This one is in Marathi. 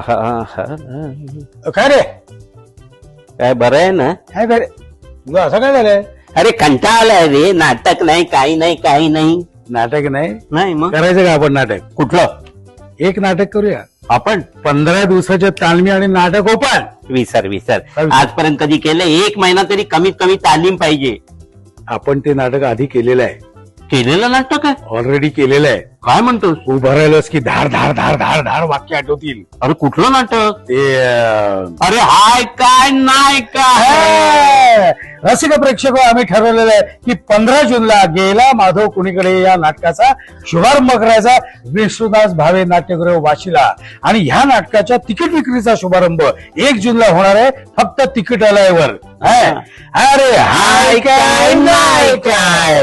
काय रे काय बरं आहे ना काय काय रे तुला असं काय झालंय अरे कंटाळा आलाय रे नाटक नाही काही नाही काही नाही नाटक नाही नाही मग करायचं का आपण नाटक कुठलं एक नाटक करूया आपण पंधरा दिवसाच्या तालमी आणि नाटक ओपन विसर विसर? आजपर्यंत कधी केलं एक महिना तरी कमीत कमी तालीम पाहिजे आपण ते नाटक आधी केलेलं आहे केलेलं नाटक आहे? ऑलरेडी केलेलं आहे. काय म्हणतोस? उभं राहिलंस की धार धार धार धार धार वाक्य आठवतील. अरे कुठलं नाटक? ते अं, अरे हाय काय नाही काय? हे, रसिक प्रेक्षक आम्ही ठरवलेलं आहे की पंधरा जूनला गेला माधव कुणीकडे या नाटकाचा शुभारंभ करायचा. विष्णुदास भावे नाट्यगृह वाशीला. आणि ह्या नाटकाच्या तिकीट विक्रीचा शुभारंभ एक जूनला होणार आहे फक्त तिकीट आल्यावर अरे हाय काय नाही काय?